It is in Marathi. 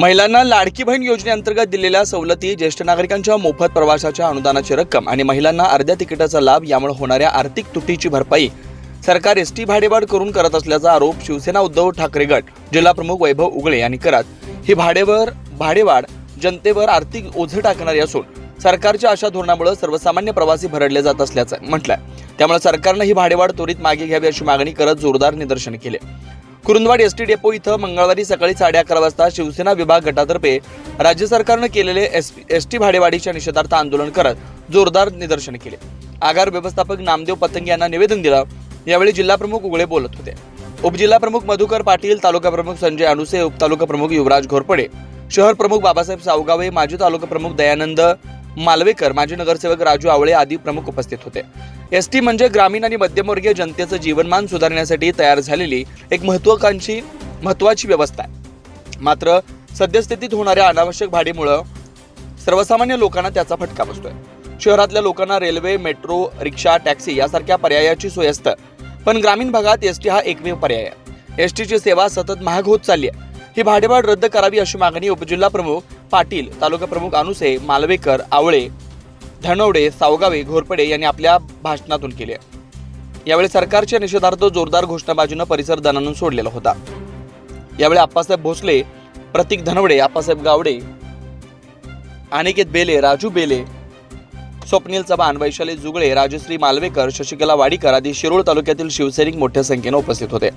महिलांना लाडकी बहीण योजनेअंतर्गत दिलेल्या सवलती ज्येष्ठ नागरिकांच्या मोफत प्रवासाच्या अनुदानाची रक्कम आणि महिलांना अर्ध्या तिकिटाचा लाभ यामुळे होणाऱ्या आर्थिक तुटीची भरपाई सरकार एस टी भाडेवाढ करून करत असल्याचा आरोप शिवसेना उद्धव ठाकरे गट जिल्हाप्रमुख वैभव उगळे यांनी करत ही भाडेवर भाडेवाढ जनतेवर आर्थिक ओझे टाकणारी असून सरकारच्या अशा धोरणामुळे सर्वसामान्य प्रवासी भरडले जात असल्याचं म्हटलंय. त्यामुळे सरकारनं ही भाडेवाढ त्वरित मागे घ्यावी अशी मागणी करत जोरदार निदर्शन केले. कुरुंदवाड एस टी डेपो इथं मंगळवारी सकाळी साडे अकरा वाजता शिवसेना विभाग गटातर्फे राज्य सरकारनं केलेले एस एस टी भाडेवाढीच्या निषेधार्थ आंदोलन करत जोरदार निदर्शन केले. आगार व्यवस्थापक नामदेव पतंग यांना निवेदन दिलं. यावेळी जिल्हाप्रमुख उगळे बोलत होते. उपजिल्हा प्रमुख मधुकर पाटील तालुका प्रमुख संजय अनुसे उपतालुका प्रमुख युवराज घोरपडे शहर प्रमुख बाबासाहेब सावगावे माजी तालुका प्रमुख दयानंद मालवेकर माजी नगरसेवक राजू आवळे आदी प्रमुख उपस्थित होते. एस टी म्हणजे ग्रामीण आणि मध्यमवर्गीय जनतेचं जीवनमान सुधारण्यासाठी तयार झालेली एक महत्वाकांक्षी महत्वाची व्यवस्था आहे. मात्र सद्यस्थितीत होणाऱ्या अनावश्यक भाडीमुळं सर्वसामान्य लोकांना त्याचा फटका बसतोय. शहरातल्या लोकांना रेल्वे मेट्रो रिक्षा टॅक्सी यासारख्या पर्यायाची सोय असतं. पण ग्रामीण भागात एस टी हा एकमेव पर्याय आहे. एस टीची सेवा सतत महाग होत चालली आहे. ही भाडेवाढ रद्द करावी अशी मागणी उपजिल्हा प्रमुख पाटील तालुका प्रमुख अनुसे मालवेकर आवळे धनवडे सावगावे घोरपडे यांनी आपल्या भाषणातून केले. यावेळी सरकारच्या निषेधार्थ जोरदार घोषणाबाजीनं परिसर दणानून सोडलेला होता. यावेळी आप्पासाहेब भोसले प्रतीक धनवडे आप्पासाहेब गावडे अनिकेत बेले राजू बेले स्वप्नील चव्हाण वैशाली जुगळे राजश्री मालवेकर शशिकला वाडीकर आदी शिरोळ तालुक्यातील शिवसैनिक मोठ्या संख्येनं उपस्थित होते.